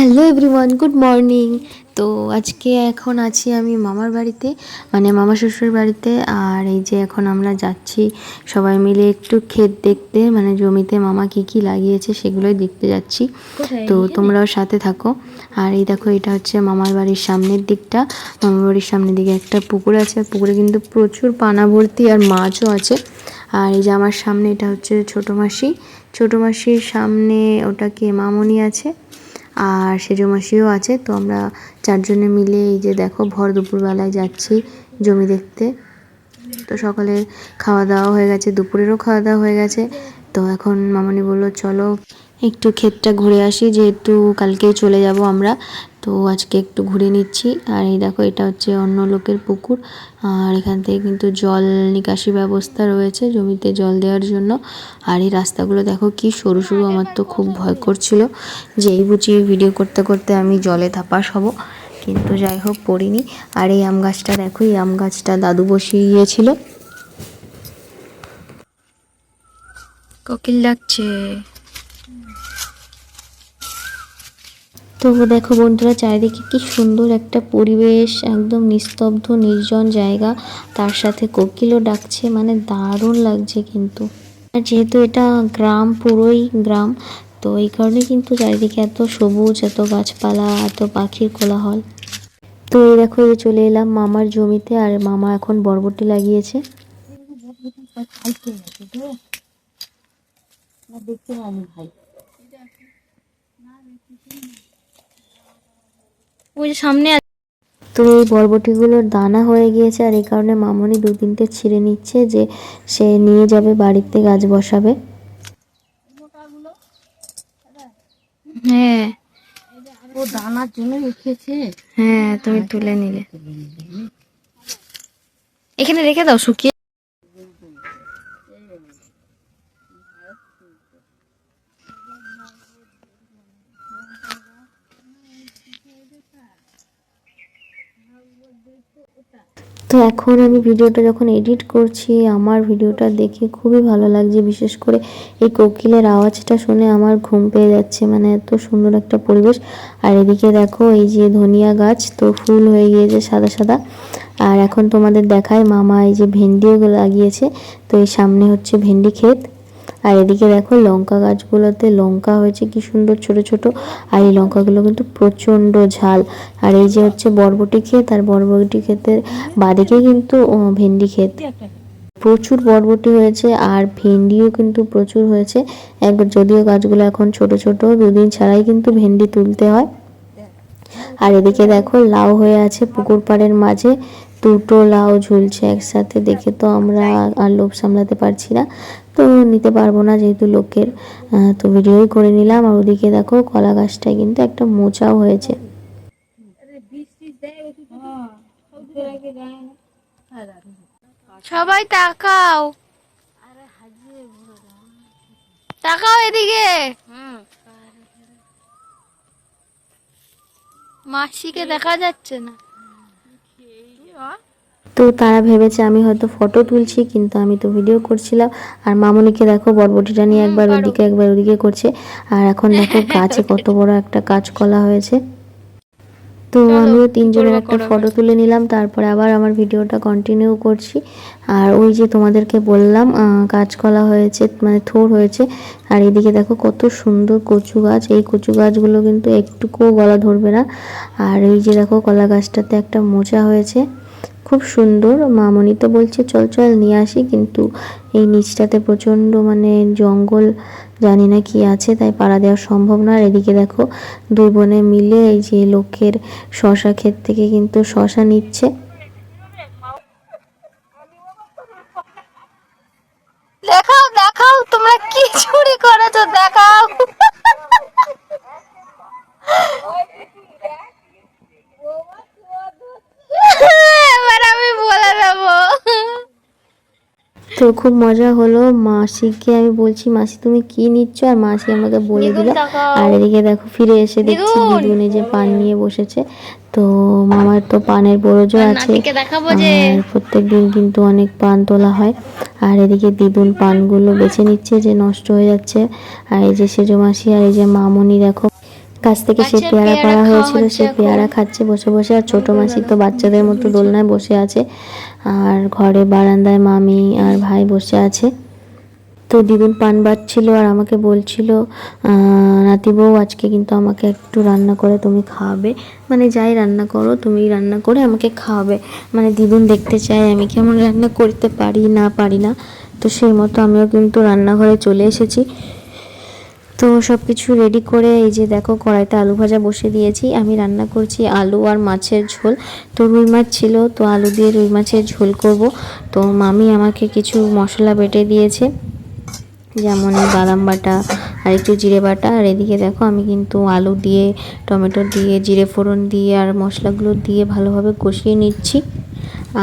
Hello everyone good morning. তো আজকে এখন আছি আমি মামার বাড়িতে মানে মামা শ্বশুর বাড়িতে আর এই যে এখন আমরা যাচ্ছি সবাই মিলে একটু ক্ষেত দেখতে মানে জমিতে মামা কি কি লাগিয়েছে সেগুলোই দেখতে যাচ্ছি। তো তোমরাও সাথে থাকো। আর এই দেখো এটা হচ্ছে মামার বাড়ির সামনের দিকটা। মামার বাড়ির সামনের দিকে একটা পুকুর আছে পুকুরে কিন্তু প্রচুর পানা ভর্তি আর মাছও আছে। আর এই যে আমার সামনে এটা হচ্ছে ছোটো মাসি। ছোটো মাসির সামনে ওটাকে মামনি আছে। আর সেজো মাসিও আছে, তো আমরা চারজনে মিলে এই যে দেখো ভর দুপুরবেলায় যাচ্ছি জমি দেখতে। তো সকালে খাওয়া দাওয়া হয়ে গেছে, দুপুরেরও খাওয়া দাওয়া হয়ে গেছে। তো এখন মামনি বলল, চলো একটু ক্ষেতটা ঘুরে আসি, যেহেতু কালকেই চলে যাব আমরা। তো আজকে একটু ঘুরে নিচ্ছি। আর এই দেখো, এটা হচ্ছে অন্য লোকের পুকুর। আর এখান থেকে কিন্তু জল নিকাশি ব্যবস্থা রয়েছে জমিতে জল দেওয়ার জন্য। আর এই রাস্তাগুলো দেখো, কি সরু সরু, আমার তো খুব ভয় করছিল যে এই বুঝি ভিডিও করতে করতে আমি জলে থাপাস হব। কিন্তু যাই হোক, পড়িনি। আর এই আম গাছটা দেখো, এই আম গাছটা দাদু বসিয়ে গিয়েছিল কোকিল ডাকছে। তো দেখো বন্ধুরা, চারিদিকে কি সুন্দর একটা পরিবেশ, একদম নিস্তব্ধ, নির্জন জায়গা। তার সাথে কোকিলও ডাকছে মানে দারুণ লাগছে কিন্তু। আর যেহেতু এটা গ্রাম, পুরোই গ্রাম, তো এই কারণে কিন্তু চারিদিকে এত সবুজ, এত গাছপালা, এত পাখির কোলাহল। তো এই দেখো, এই চলে এলাম মামার জমিতে, আর মামা এখন বরবটি লাগিয়েছে। ওই যে সামনে তো এই বরবটিগুলোর দানা হয়ে গিয়েছে আর এই কারণে মামনি দু তিনটে ছিঁড়ে নিচ্ছে যে সে নিয়ে যাবে বাড়িতে গাছ বসাবে। হ্যাঁ। ও দানার জন্য রেখেছে। হ্যাঁ তুমি তুলে নিলে। এখানে রেখে দাও শুকিয়ে তো এখন আমি ভিডিওটা যখন এডিট করছি, আমার ভিডিওটা দেখে খুবই ভালো লাগছে। বিশেষ করে এই কোকিলের আওয়াজটা শুনে আমার ঘুম পেয়ে যাচ্ছে। মানে এত সুন্দর একটা পরিবেশ। আর এদিকে দেখো, এই যে ধনিয়া গাছ, তো ফুল হয়ে গিয়েছে সাদা সাদা। আর এখন তোমাদের দেখায় মামা এই যে ভেন্ডিও লাগিয়েছে। তো এই সামনে হচ্ছে ভেন্ডি ক্ষেত। আর এদিকে দেখো লঙ্কা গাছগুলোতে লঙ্কা হয়েছে, কি সুন্দর ছোট ছোট। আর এই লঙ্কাগুলো কিন্তু প্রচণ্ড ঝাল। আর এই যে হচ্ছে বরবটি ক্ষেত, আর বরবটি ক্ষেতের বাদিকে কিন্তু ভেন্ডি ক্ষেত। প্রচুর বরবটি হয়েছে, আর ভেন্ডিও কিন্তু প্রচুর হয়েছে। একবার যদিও গাছগুলো এখন ছোট ছোট, দুদিন ছাড়াই কিন্তু ভেন্ডি তুলতে হয়। আর এদিকে দেখো লাউ হয়ে আছে পুকুর পাড়ের মাঝে। দুটো লাউ ঝুলছে একসাথে, দেখে তো আমরা আর লোভ সামলাতে পারছি না। তো নিতে পারব না যেহেতু লোকের তো ভিডিওই করে নিলাম। আর ওদিকে দেখো, কলা গাছটায় কিন্তু একটা মোচাও হয়েছে। সবাই তাকাও। তাকাও এদিকে। মাসিকে দেখা যাচ্ছে না। তো তারা ভেবেছে আমি হয়তো ফটো তুলছি কিন্তু আমি তো ভিডিও করছিলাম। আর মামনিকে দেখো বরবটিটা নিয়ে একবার ওদিকে একবার ওদিকে করছে। আর এখন দেখো গাছে কত বড় একটা কাঁচকলা হয়েছে। তো আমিও তিনজনের একটা ফটো তুলে নিলাম তারপরে আবার আমার ভিডিওটা কন্টিনিউ করছি। আর ওই যে তোমাদেরকে বললাম কাঁচকলা হয়েছে মানে থোর হয়েছে। আর এদিকে দেখো কত সুন্দর কচু গাছ। এই কচু গাছগুলো কিন্তু একটুকুও গলা ধরবে না। আর এই যে দেখো কলা গাছটাতে একটা মোচা হয়েছে। খুব সুন্দর। মামনি তো বলছে, চল চল, নিয়ে আসি। কিন্তু এই নিচটাতে প্রচণ্ড মানে জঙ্গল, জানি না কি আছে, তাই পাড়া দেওয়া সম্ভব না। আর এদিকে দেখো, দুই বোনে মিলে এই যে লোকের শশা ক্ষেত থেকে কিন্তু শশা নিচ্ছে। দেখাও দেখাও, তোমরা কি চুরি করেছ? দেখাও এবার আমি বলে দেবো তো খুব মজা হলো। মাসিকে আমি বলছি মাসি তুমি কি নিচ্ছ? আর মাসি আমাকে বলে দিল। আর এদিকে দেখো ফিরে এসে দেখছি দিদুন। যে পান নিয়ে বসেছে। তো মামার তো পানের বরজও আছে। আর প্রত্যেক দিন কিন্তু অনেক পান তোলা হয়। আর এদিকে দিদুন পানগুলো বেছে নিচ্ছে যে নষ্ট হয়ে যাচ্ছে। আর এই যে সেজো মাসি আর এই যে মামনি দেখো। গাছ থেকে সে পেয়ারা পাড়া হয়েছিল সে পেয়ারা খাচ্ছে বসে বসে আর ছোট মাসি তো বাচ্চাদের মতো দোলনায় বসে আছে আর ঘরে বারান্দায় মামি আর ভাই বসে আছে। তো দিদুন পান বাজছিল আর আমাকে বলছিল নাতি বউ আজকে কিন্তু আমাকে একটু রান্না করে তুমি খাওয়াবে মানে যাই রান্না করো তুমি রান্না করে আমাকে খাওয়াবে মানে দিদুন দেখতে চায় আমি কেমন রান্না করতে পারি না পারি না। তো সেই মতো আমিও কিন্তু রান্নাঘরে চলে এসেছি। তো সব কিছু রেডি করে এই যে দেখো কড়াইতে আলু ভাজা বসে দিয়েছি। আমি রান্না করছি আলু আর মাছের ঝোল। তো রুই মাছ ছিল, তো আলু দিয়ে রুই মাছের ঝোল করব। তো মামি আমাকে কিছু মশলা বেটে দিয়েছে। যেমন বাদাম বাটা আর একটু জিরে বাটা। আর এদিকে দেখো আমি কিন্তু আলু দিয়ে, টমেটো দিয়ে, জিরে ফোড়ন দিয়ে আর মশলাগুলো দিয়ে ভালোভাবে কষিয়ে নিচ্ছি।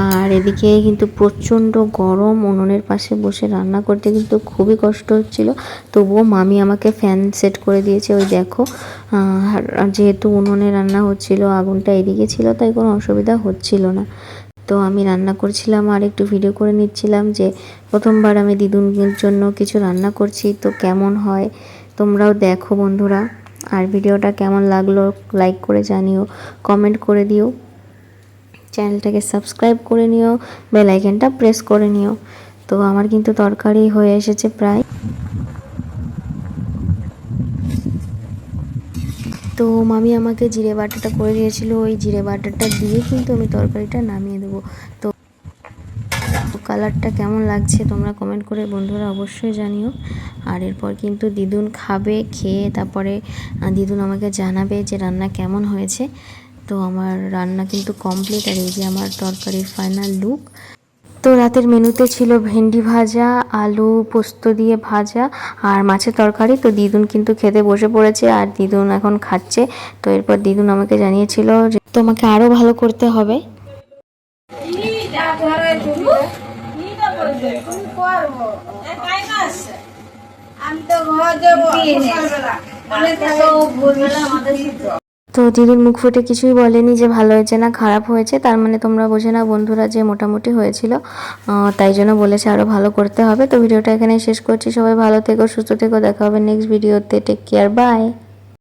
আর এদিকে কিন্তু প্রচণ্ড গরম, উনুনের পাশে বসে রান্না করতে কিন্তু খুবই কষ্ট হচ্ছিল। তবুও মামি আমাকে ফ্যান সেট করে দিয়েছে, ওই দেখো আর যেহেতু উনুনে রান্না হচ্ছিল, আগুনটা এদিকে ছিল, তাই কোনো অসুবিধা হচ্ছিল না। তো আমি রান্না করছিলাম আর একটু ভিডিও করে নিচ্ছিলাম যে, প্রথমবার আমি দিদুনের জন্য কিছু রান্না করছি, তো কেমন হয়? তোমরাও দেখো বন্ধুরা। আর ভিডিওটা কেমন লাগল লাইক করে জানিও কমেন্ট করে দিও। চ্যানেলটাকে সাবস্ক্রাইব করে নিও, বেল আইকনটা প্রেস করে নিও। তো আমার কিন্তু তরকারি হয়ে এসেছে প্রায়। তো মামি আমাকে জিরে বাটাটা করে দিয়েছিল, ওই জিরে বাটাটা দিয়ে কিন্তু আমি তরকারিটা নামিয়ে দেবো। তো কালারটা কেমন লাগছে তোমরা কমেন্ট করে বন্ধুরা অবশ্যই জানিও। আর এরপর কিন্তু দিদুন খাবে, খেয়ে তারপরে দিদুন আমাকে জানাবে যে রান্না কেমন হয়েছে। তো আমার রান্না কিন্তু কমপ্লিট আর এই যে আমার তরকারির ফাইনাল লুক তো রাতের মেনুতে ছিল ভেন্ডি ভাজা আলু পোস্ত দিয়ে ভাজা আর মাছের তরকারি তো দিদুন কিন্তু খেতে বসে পড়েছে আর দিদুন এখন খাচ্ছে তো এরপর দিদুন আমাকে জানিয়েছিল যে তোমাকে আরও ভালো করতে হবে আমি তো ঘর যাব তো দিদির মুখ ফুটে কিছুই বলেনি যে ভালো হয়েছে না খারাপ হয়েছে। তার মানে তোমরা বোঝে না বন্ধুরা যে মোটামুটি হয়েছিল। তাই জন্য বলেছে আরও ভালো করতে হবে। তো ভিডিওটা এখানে শেষ করছি। সবাই ভালো থেকো, সুস্থ থেকো। দেখা হবে নেক্সট ভিডিওতে টেক কেয়ার বাই